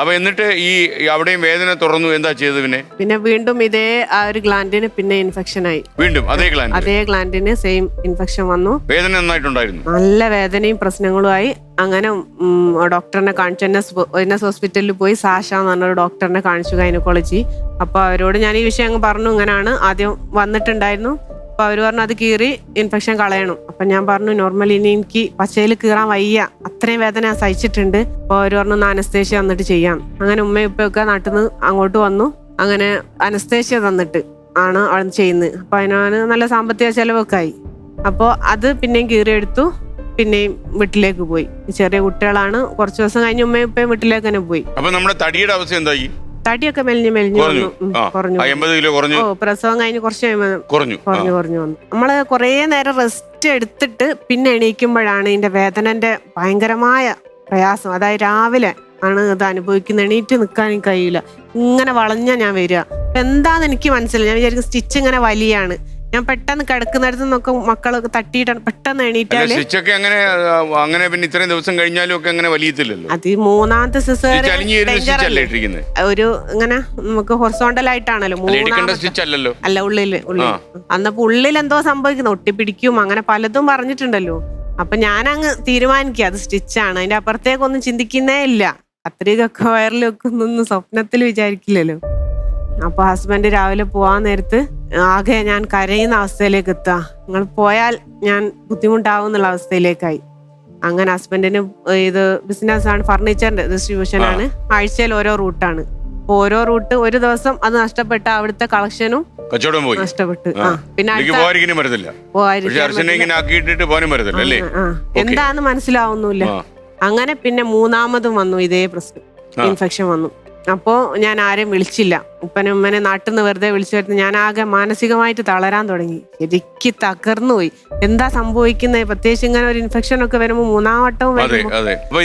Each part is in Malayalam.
അപ്പൊ എന്നിട്ട് ഈ അവിടെയും വേദന തുറന്നു എന്താ ചെയ്തത് പിന്നെ? പിന്നെ വീണ്ടും ഇതേ ആ ഒരു ഗ്ലാൻഡിന് പിന്നെ ഇൻഫെക്ഷൻ ആയി. വീണ്ടും അതേ ഗ്ലാൻഡ് അതേ ഗ്ലാൻഡിന് സെയിം ഇൻഫെക്ഷൻ വന്നു. വേദന നന്നായിട്ടുണ്ടായിരുന്നു? നല്ല വേദനയും പ്രശ്നങ്ങളുമായി അങ്ങനെ ഡോക്ടറിനെ കാണിച്ചു. എൻ എസ് എൻ എസ് ഹോസ്പിറ്റലിൽ പോയി സാഷ എന്ന് പറഞ്ഞൊരു ഡോക്ടറിനെ കാണിച്ചു ഗൈനക്കോളജി അപ്പൊ അവരോട് ഞാൻ ഈ വിഷയം അങ്ങ് പറഞ്ഞു ഇങ്ങനെയാണ് ആദ്യം വന്നിട്ടുണ്ടായിരുന്നു. അപ്പൊ അവർ പറഞ്ഞു അത് കീറി ഇൻഫെക്ഷൻ കളയണം. അപ്പം ഞാൻ പറഞ്ഞു നോർമലി ഇനി എനിക്ക് പച്ചയിൽ കീറാൻ വയ്യ. അത്രയും വേദന സഹിച്ചിട്ടുണ്ട്. അപ്പോൾ അവർ പറഞ്ഞു അനസ്തേഷ്യ തന്നിട്ട് ചെയ്യാം. അങ്ങനെ ഉമ്മയും ഉപ്പയൊക്കെ നാട്ടിൽ നിന്ന് അങ്ങോട്ട് വന്നു. അങ്ങനെ അനസ്തേഷ്യ തന്നിട്ട് ആണ് അവിടെ ചെയ്യുന്നത്. അപ്പോൾ അതിനാണ് നല്ല സാമ്പത്തിക ചിലവൊക്കെ ആയി. അപ്പോൾ അത് പിന്നെയും കീറിയെടുത്തു. പിന്നെയും വീട്ടിലേക്ക് പോയി. ചെറിയ കുട്ടികളാണ്. കുറച്ച് ദിവസം കഴിഞ്ഞ് ഉമ്മയും ഉപ്പയും വീട്ടിലേക്ക് തന്നെ പോയി. അപ്പൊ നമ്മുടെ തടിയുടെ അവസ്ഥ എന്തായി? തടിയൊക്കെ മെലിഞ്ഞ് മെലിഞ്ഞു കുറഞ്ഞു. വന്നു. ഉം, കുറഞ്ഞു ആ, എൺപത് കിലോ കുറഞ്ഞു. ഓ പ്രസവം കഴിഞ്ഞ് കുറച്ച് കഴിയുമ്പോൾ കുറഞ്ഞു. ആ. കുറഞ്ഞു കുറഞ്ഞു വന്നു. നമ്മൾ കുറേ നേരം റെസ്റ്റ് എടുത്തിട്ട് പിന്നെ എണീക്കുമ്പോഴാണ് ഇതിന്റെ വേദനന്റെ ഭയങ്കരമായ പ്രയാസം. അതായത് രാവിലെ ആണ് ഇത് അനുഭവിക്കുന്നത്. എണീറ്റ് നിൽക്കാൻ എനിക്ക് കഴിയില്ല. ഇങ്ങനെ വളഞ്ഞ ഞാൻ വരിക. അപ്പൊ എന്താന്ന് എനിക്ക് മനസ്സിലായി. ഞാൻ വിചാരിക്കും സ്റ്റിച്ച് ഇങ്ങനെ വലിയാണ്. ഞാൻ പെട്ടെന്ന് കിടക്കുന്നിടത്ത് നിന്നൊക്കെ മക്കളൊക്കെ തട്ടിയിട്ടാണ് പെട്ടെന്ന് എണീറ്റാൽ സ്റ്റിച്ചൊക്കെ അങ്ങനെ അങ്ങനെ പിന്നെ ഇത്രയും ദിവസം കഴിഞ്ഞാലും ഒക്കെ അങ്ങനെ വലിയത്തില്ലല്ലോ. അത് ഈ മൂന്നാമത്തെ സിസേറിയൻ? ഒരു ഇങ്ങനെ നമുക്ക് ഹൊറിസോണ്ടൽ ആയിട്ടാണല്ലോ മൂന്നാമത്തെ അല്ല ഉള്ളിൽ ഉള്ളിൽ ആ. അന്നപ്പോ ഉള്ളിൽ എന്തോ സംഭവിക്കുന്നു ഒട്ടിപ്പിടിക്കും അങ്ങനെ പലതും പറഞ്ഞിട്ടുണ്ടല്ലോ. അപ്പൊ ഞാൻ അങ്ങ് തീരുമാനിക്കുക അത് സ്റ്റിച്ചാണ് അതിന്റെ അപ്പുറത്തേക്കൊന്നും ചിന്തിക്കുന്നേ ഇല്ല. കത്രികൊക്കെ വയറിൽ വെക്കുന്നൊന്നും സ്വപ്നത്തിൽ വിചാരിക്കില്ലല്ലോ. അപ്പൊ ഹസ്ബൻഡ് രാവിലെ പോവാൻ നേരത്ത് ആകെ ഞാൻ കരയുന്ന അവസ്ഥയിലേക്ക് എത്തുക നിങ്ങൾ പോയാൽ ഞാൻ ബുദ്ധിമുട്ടാവും എന്നുള്ള അവസ്ഥയിലേക്കായി. അങ്ങനെ ഹസ്ബൻഡിന് ഇത് ബിസിനസ് ആണ് ഫർണിച്ചറിന്റെ ഡിസ്ട്രിബ്യൂഷൻ ആണ് ആഴ്ചയിൽ ഓരോ റൂട്ടാണ് ഓരോ റൂട്ട് ഒരു ദിവസം അത് നഷ്ടപ്പെട്ട അവിടുത്തെ കളക്ഷനും കച്ചവടം പോയി. നഷ്ടപ്പെട്ടു. പിന്നെ എന്താന്ന് മനസ്സിലാവുന്നില്ല അങ്ങനെ പിന്നെ മൂന്നാമതും വന്നു ഇതേ പ്രശ്നം. ഇൻഫെക്ഷൻ വന്നു. അപ്പോ ഞാൻ ആരെയും വിളിച്ചില്ല. ഉപ്പനും ഉമ്മനെ നാട്ടിൽ നിന്ന് വെറുതെ വിളിച്ചു വരുന്നത് ഞാൻ ആകെ മാനസികമായിട്ട് തളരാൻ തുടങ്ങി. എനിക്ക് തകർന്നു പോയി. എന്താ സംഭവിക്കുന്നത് പ്രത്യേകിച്ച് ഇങ്ങനെ ഒരു ഇൻഫെക്ഷൻ ഒക്കെ വരുമ്പോൾ മൂന്നാം വട്ടവും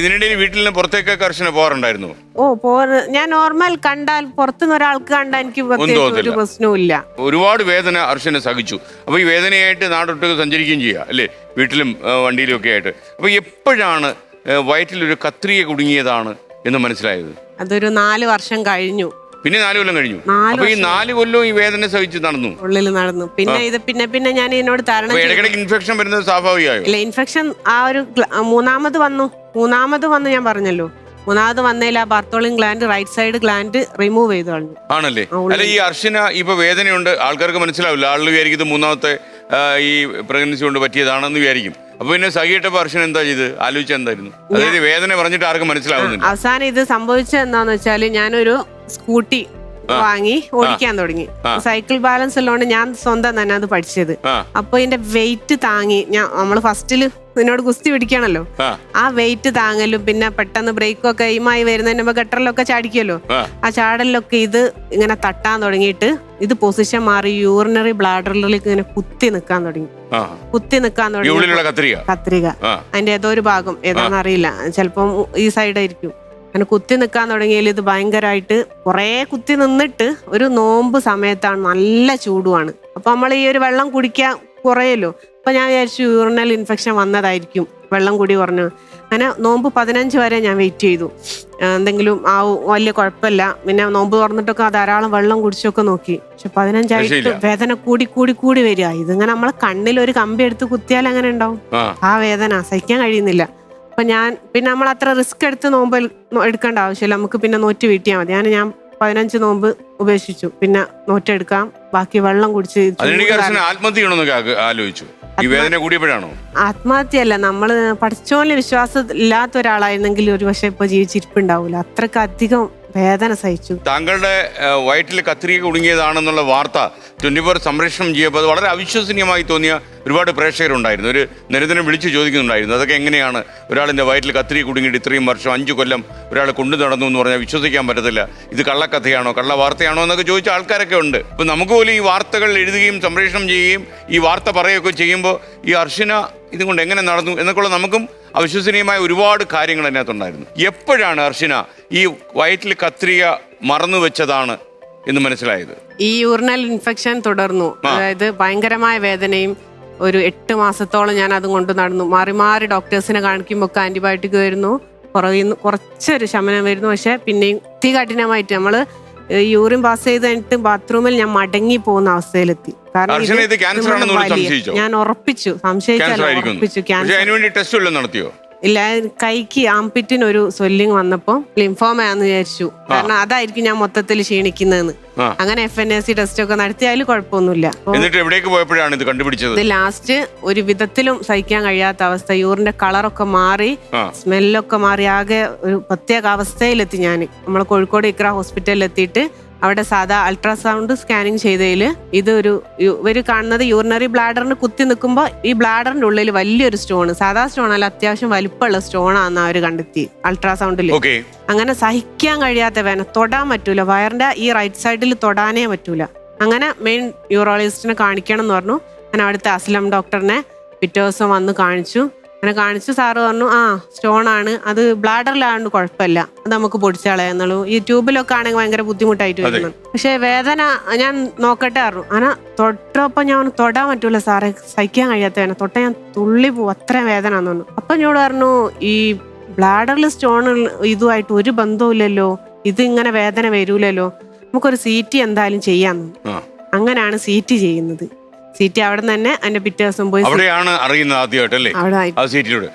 ഇതിനിടയിൽ വീട്ടിൽ നിന്ന് പുറത്തേക്ക് കർശന പോകാറുണ്ടായിരുന്നു? ഓ പോറ് ഞാൻ നോർമൽ കണ്ടാൽ പുറത്തുനിന്ന് ഒരാൾക്ക് കണ്ടാൽ എനിക്ക് പ്രത്യേകിച്ച് ഒരു. പ്രശ്നവും ഇല്ല ഒരുപാട് വേദന അർച്ചന സഹിച്ചു. അപ്പൊ ഈ വേദനയായിട്ട് നാടൊട്ടൊക്കെ സഞ്ചരിക്കുകയും ചെയ്യുക അല്ലേ? വീട്ടിലും വണ്ടിയിലും ഒക്കെ ആയിട്ട്. അപ്പൊ എപ്പോഴാണ് വയറ്റിൽ വയറ്റിലൊരു കത്രിക കുടുങ്ങിയതാണ് എന്ന് മനസ്സിലായത്? അതൊരു നാല് വർഷം കഴിഞ്ഞു. പിന്നെ നാല് കൊല്ലം കഴിഞ്ഞു. നാല് അപ്പൊ ഈ നാല് കൊല്ലം ഈ വേദന സഹിച്ച് നടന്നു. ഉള്ളിൽ നടന്നു. പിന്നെ ഇത് പിന്നെ പിന്നെ ഞാൻ ഇതിനോട് തരണം അപ്പൊ ചെയ്തു. ഇടയ്ക്കിടയ്ക്ക് ഇൻഫെക്ഷൻ വരുന്നത് സ്വാഭാവികമായോ? ഇല്ല ഇൻഫെക്ഷൻ ആ ഒരു ഗ്ല- ആ മൂന്നാമത് വന്നു. മൂന്നാമത് വന്ന് ഞാൻ പറഞ്ഞല്ലോ. മൂന്നാമത് വന്നതിൽ ആ Bartholin gland right side gland remove ചെയ്തു കളഞ്ഞു. ആണല്ലേ? ആ, ഉള്ളിൽ. അല്ല ഈ അർഷന ഇപ്പൊ വേദനയുണ്ട്. ആൾക്കാർക്ക് മനസ്സിലാവില്ല. ആളുകൾ വിചാരിക്കും ഇത് മൂന്നാമത്തെ ആ, ഈ പ്രഗ്നൻസി കൊണ്ട് പറ്റിയതാണെന്ന് വിചാരിക്കും. അപ്പൊ പിന്നെ സഹിയിട്ടപ്പോ അർച്ചന എന്താ ചെയ്ത്? ആലോചിച്ച എന്തായിരുന്നു? അതായത് വേദന പറഞ്ഞിട്ട് ആർക്കും മനസ്സിലാവുന്നില്ല. അവസാനം ഇത് സംഭവിച്ചത് എന്താന്ന് വെച്ചാൽ ഞാനൊരു സ്കൂട്ടി വാങ്ങി ഓടിക്കാൻ തുടങ്ങി. സൈക്കിൾ ബാലൻസ് ഉള്ളതുകൊണ്ട് ഞാൻ സ്വന്തം തന്നെ അത് പഠിച്ചത്. അപ്പൊ ഇതിന്റെ വെയിറ്റ് താങ്ങി. ഞാൻ നമ്മൾ ഫസ്റ്റിൽ ഇതിനോട് കുസ്തി പിടിക്കണല്ലോ ആ. വെയിറ്റ് താങ്ങലും പിന്നെ പെട്ടെന്ന് ബ്രേക്കൊക്കെ എയിമായി വരുന്നതിന് മുമ്പ് ഗട്ടറിലൊക്കെ ചാടിക്കുമല്ലോ ആ. ചാടലിലൊക്കെ ഇത് ഇങ്ങനെ തട്ടാൻ തുടങ്ങിയിട്ട് ഇത് പൊസിഷൻ മാറി യൂറിനറി ബ്ലാഡറിലേക്ക് ഇങ്ങനെ കുത്തി നിൽക്കാൻ തുടങ്ങി. കുത്തി നിൽക്കാൻ തുടങ്ങി. കത്രിക. കത്രിക. അതിന്റെ ഏതോ ഒരു ഭാഗം ഏതാണെന്ന് അറിയില്ല. ചിലപ്പം ഈ സൈഡായിരിക്കും അങ്ങനെ കുത്തി നിൽക്കാൻ തുടങ്ങിയാൽ ഇത് ഭയങ്കരമായിട്ട് കുറേ കുത്തി നിന്നിട്ട് ഒരു നോമ്പ് സമയത്താണ് നല്ല ചൂടുമാണ് അപ്പൊ നമ്മൾ ഈ ഒരു വെള്ളം കുടിക്കാൻ കുറയല്ലോ. അപ്പൊ ഞാൻ വിചാരിച്ചു യൂറിനൽ ഇൻഫെക്ഷൻ വന്നതായിരിക്കും. വെള്ളം കൂടി കുറഞ്ഞു. അങ്ങനെ നോമ്പ് പതിനഞ്ച് വരെ ഞാൻ വെയിറ്റ് ചെയ്തു. എന്തെങ്കിലും ആ വലിയ കുഴപ്പമില്ല. പിന്നെ നോമ്പ് തുറന്നിട്ടൊക്കെ ധാരാളം വെള്ളം കുടിച്ചൊക്കെ നോക്കി. പക്ഷെ പതിനഞ്ചായിട്ട് വേദന കൂടി കൂടി കൂടി വരിക. ഇതിങ്ങനെ നമ്മളെ കണ്ണിൽ ഒരു കമ്പി എടുത്ത് കുത്തിയാൽ അങ്ങനെ ഉണ്ടാവും. ആ. വേദന. സഹിക്കാൻ കഴിയുന്നില്ല. അപ്പൊ ഞാൻ പിന്നെ നമ്മൾ അത്ര റിസ്ക് എടുത്ത് നോമ്പ് എടുക്കേണ്ട ആവശ്യമില്ല. നമുക്ക് പിന്നെ നോറ്റ് വീട്ടിയാൽ മതി. ഞാൻ ഞാൻ പതിനഞ്ച് നോമ്പ് ഉപേക്ഷിച്ചു. പിന്നെ നോറ്റെടുക്കാം. ബാക്കി വെള്ളം കുടിച്ച് ആത്മഹത്യ ആലോചിച്ചു. ഈ വേദന കൂടിയപ്പോഴാണോ? ആത്മഹത്യയല്ല. നമ്മൾ പഠിച്ചോലെ വിശ്വാസം ഇല്ലാത്ത ഒരാളായിരുന്നെങ്കിൽ ഒരു പക്ഷെ ഇപ്പൊ ജീവിച്ചിരിപ്പുണ്ടാവൂല. അത്രയ്ക്ക് അധികം വേദന സഹിച്ചു. താങ്കളുടെ വയറ്റിൽ കത്രിക കുടുങ്ങിയതാണെന്നുള്ള വാർത്ത ട്വന്റി ഫോർ സംപ്രേഷണം ചെയ്യപ്പോൾ വളരെ അവിശ്വസനീയമായി തോന്നിയ ഒരുപാട് പ്രേക്ഷകരുണ്ടായിരുന്നു. ഒരു നിരന്തരം വിളിച്ചു ചോദിക്കുന്നുണ്ടായിരുന്നു. അതൊക്കെ എങ്ങനെയാണ് ഒരാളിന്റെ വയറ്റിൽ കത്രിക കുടുങ്ങിയിട്ട് ഇത്രയും വർഷം അഞ്ചു കൊല്ലം ഒരാൾ കൊണ്ടു നടന്നു എന്ന് പറഞ്ഞാൽ വിശ്വസിക്കാൻ പറ്റത്തില്ല. ഇത് കള്ളക്കഥയാണോ കള്ള വാർത്തയാണോ എന്നൊക്കെ ചോദിച്ച ആൾക്കാരൊക്കെ ഉണ്ട്. ഇപ്പം നമുക്ക് പോലും ഈ വാർത്തകൾ എഴുതുകയും സംപ്രേഷണം ചെയ്യുകയും ഈ വാർത്ത പറയുകയൊക്കെ ചെയ്യുമ്പോൾ ഈ അർച്ചന ഇതും കൊണ്ട് എങ്ങനെ നടന്നു എന്നൊക്കെയുള്ള നമുക്കും അവിശ്വസനീയമായ ഒരുപാട് കാര്യങ്ങൾ അതിനകത്തുണ്ടായിരുന്നു. എപ്പോഴാണ് അർഷിന ഈ വയറ്റിൽ കത്രിക മറന്നു വെച്ചതാണ് എന്ന് മനസ്സിലായത്? ഈ യൂറിനൽ ഇൻഫെക്ഷൻ തുടർന്നു. അതായത് ഭയങ്കരമായ വേദനയും ഒരു എട്ട് മാസത്തോളം ഞാൻ അതും കൊണ്ട് നടന്നു. മാറി മാറി ഡോക്ടേഴ്സിനെ കാണിക്കുമ്പോൾ ഒക്കെ ആന്റിബയോട്ടിക് വരുന്നു. കുറയുന്നു കുറച്ചൊരു ശമനം വരുന്നു. പക്ഷെ പിന്നെയും തീ കഠിനമായിട്ട് നമ്മൾ യൂറിൻ പാസ് ചെയ്ത് കഴിഞ്ഞിട്ട് ബാത്റൂമിൽ ഞാൻ മടങ്ങി പോകുന്ന അവസ്ഥയിലെത്തി. കാരണം ഇത് ഞാൻ ഉറപ്പിച്ചു. സംശയിച്ചു ടെസ്റ്റ് നടത്തിയോ? ഇല്ല കൈക്ക് ആംപിറ്റിന് ഒരു സ്വെല്ലിങ് വന്നപ്പോ ലിംഫോമയാന്ന് വിചാരിച്ചു. കാരണം അതായിരിക്കും ഞാൻ മൊത്തത്തിൽ ക്ഷീണിക്കുന്നതെന്ന്. അങ്ങനെ F N S C test ഒക്കെ നടത്തിയാലും കുഴപ്പമൊന്നുമില്ല. എന്നിട്ട് എവിടേക്ക് പോയപ്പോഴാണ് ഇത് കണ്ടുപിടിച്ചത്? ഇത് ലാസ്റ്റ് ഒരു വിധത്തിലും സഹിക്കാൻ കഴിയാത്ത അവസ്ഥ. യൂറിന്റെ കളറൊക്കെ മാറി സ്മെല്ലൊക്കെ മാറി ആകെ ഒരു പ്രത്യേക അവസ്ഥയിലെത്തി ഞാൻ നമ്മൾ കോഴിക്കോട് ഇക്ര ഹോസ്പിറ്റലിൽ എത്തിയിട്ട് അവിടെ സാധാ അൾട്രാസൗണ്ട് സ്കാനിങ് ചെയ്തതിൽ ഇത് ഒരു യു- കാണുന്നത് യൂറിനറി ബ്ലാഡറിന് കുത്തി നിൽക്കുമ്പോൾ ഈ ബ്ലാഡറിന്റെ ഉള്ളിൽ വലിയൊരു സ്റ്റോൺ സാധാ സ്റ്റോൺ അല്ല അത്യാവശ്യം വലിപ്പമുള്ള സ്റ്റോൺ ആണെന്ന് അവർ കണ്ടെത്തി അൾട്രാസൗണ്ടിൽ അങ്ങനെ സഹിക്കാൻ കഴിയാത്ത വേന തൊടാൻ പറ്റൂല വയറിന്റെ ഈ റൈറ്റ് സൈഡിൽ തൊടാനേ പറ്റൂല. അങ്ങനെ മെയിൻ യൂറോളജിസ്റ്റിനെ കാണിക്കണം എന്ന് പറഞ്ഞു. ഞാൻ അവിടുത്തെ അസ്ലം ഡോക്ടറിനെ പിറ്റേ ദിവസം വന്ന് കാണിച്ചു. അങ്ങനെ കാണിച്ചു സാറ് പറഞ്ഞു ആ സ്റ്റോൺ ആണ്. അത് ബ്ലാഡറിലാണ്ട് കുഴപ്പമില്ല. അത് നമുക്ക് പൊടിച്ചാളയെന്നുള്ളൂ ഈ ട്യൂബിലൊക്കെ ആണെങ്കിൽ ഭയങ്കര ബുദ്ധിമുട്ടായിട്ട് വരുന്നു പക്ഷെ വേദന ഞാൻ നോക്കട്ടെ പറഞ്ഞു. അങ്ങനെ തൊട്ടപ്പോ ഞാൻ തൊടാൻ പറ്റൂല സാറേ സഹിക്കാൻ കഴിയാത്ത വേദന തൊട്ട ഞാൻ തുള്ളി പോവും. അത്രയും വേദന എന്ന് പറഞ്ഞു. അപ്പൊ എന്നോട് പറഞ്ഞു ഈ ബ്ലാഡറിൽ സ്റ്റോൺ ഇതുമായിട്ട് ഒരു ബന്ധവുമില്ലല്ലോ. ഇത് ഇങ്ങനെ വേദന വരൂലല്ലോ. നമുക്കൊരു സി ടി എന്തായാലും ചെയ്യാന്ന് ആ. അങ്ങനെയാണ് സി ടി ചെയ്യുന്നത്. സി ടി അവിടെ തന്നെ അതിന്റെ പിറ്റേ ദിവസം പോയി അവിടെയാണ് അറിയുന്നത് ആദ്യമായിട്ടല്ലേ? അവിടെ ആ സീറ്റിലൂടെ.